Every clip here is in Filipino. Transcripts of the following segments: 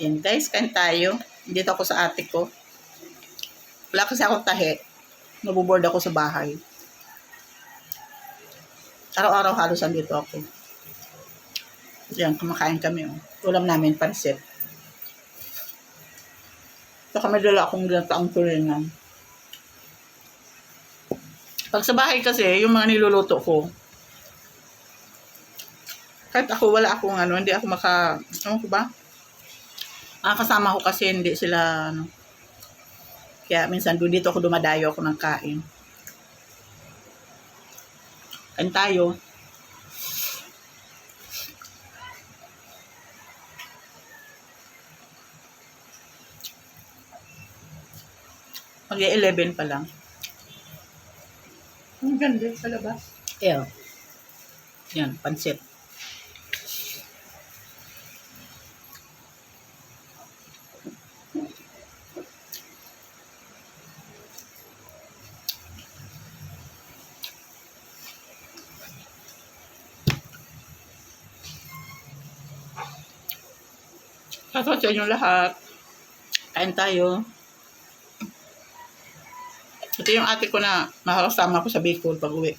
Yan guys, kain tayo. Dito ako sa ate ko. Wala kasi akong tahi. Nabuboard ako sa bahay. Araw-araw halos andito ako. Yan, kumakain kami. Oh. Ulam namin, pansit. Ito kami dala akong ginataang tulingan. Pag sa bahay kasi, yung mga niluluto ko, kahit ako, wala akong ano, hindi ako maka, ano ko ba? Ang kasama ko kasi hindi sila, ano, kaya minsan doon dito ako dumadayo ako ng kain. Kain tayo. Mag-11 pa lang. Ang ganda sa labas. Ew. Yan, pansit. Kaso sa inyo lahat. Kain tayo. Ito yung ate ko na makakasama ko sa Bicol pag uwi.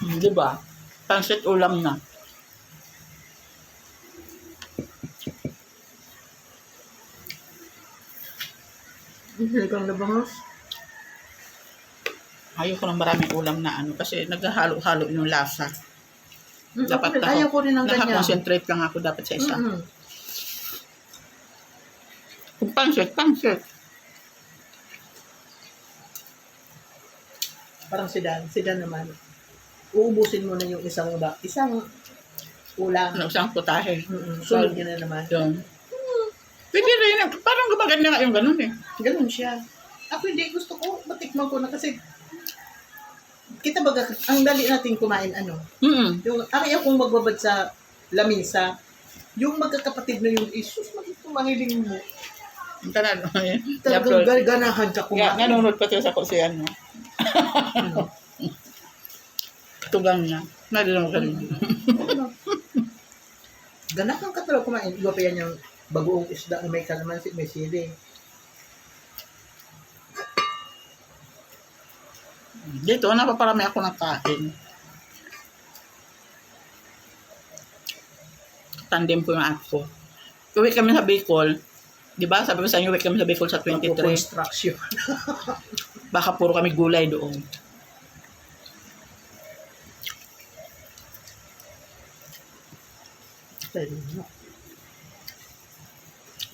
Di ba? Pansit ulam na. Sinigang na bangos. Ayoko ng maraming ulam na ano kasi naghahalo-halo yung lasa. Dapat Dapat ayaw ko rin ng ganyan. Nakakonsentrate lang ako dapat sa isa. Mm-mm. Kung pansit, pansit. Parang si Dan. Si Dan naman. Uubusin mo na yung isang ba, isang ulam. Ano, isang putahe. Mm-mm. Sunod niya na naman. Yun. Pwede rin. Parang gumaganda nga yung ganun eh. Ganun siya. Ako hindi gusto ko, matikman ko na kasi kita baga, ang dali natin kumain ano, Mm yung ang akong magbabad sa lamisa, yung magkakapatid na yung isus, magiging mangiling mo. Ang tanan. Talagang gar- ganahan ka kumain. nanonood pa siya sa si ano. Tugang niya. Nadilang ka rin. Ganahan ka talaga kumain. Iba pa yan yung bagoong isda na may kalamansi, may sili. Dito, napaparami ako ng kain. Tandem ko yung app ko. Uwi kami sa Bicol. Di ba? Sabi ko sa inyo, uwi kami sa Bicol sa 23. Construction. Baka puro kami gulay doon.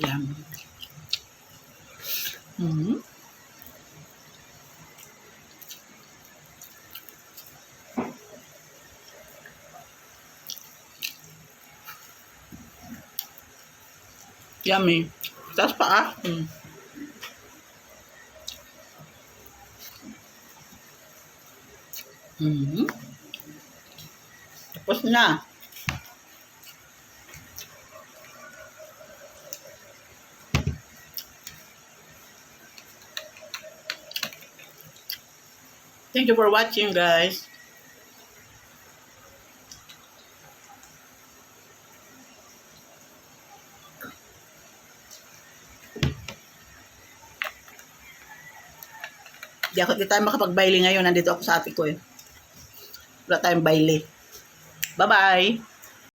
Yan. Mhm. Yummy. Tapos pa ah. Mm. Mhm. Tapos na. Thank you for watching, guys. Di ako, di tayo makapag-baile ngayon. Nandito ako sa ate ko eh. Wala tayong baile. Bye-bye!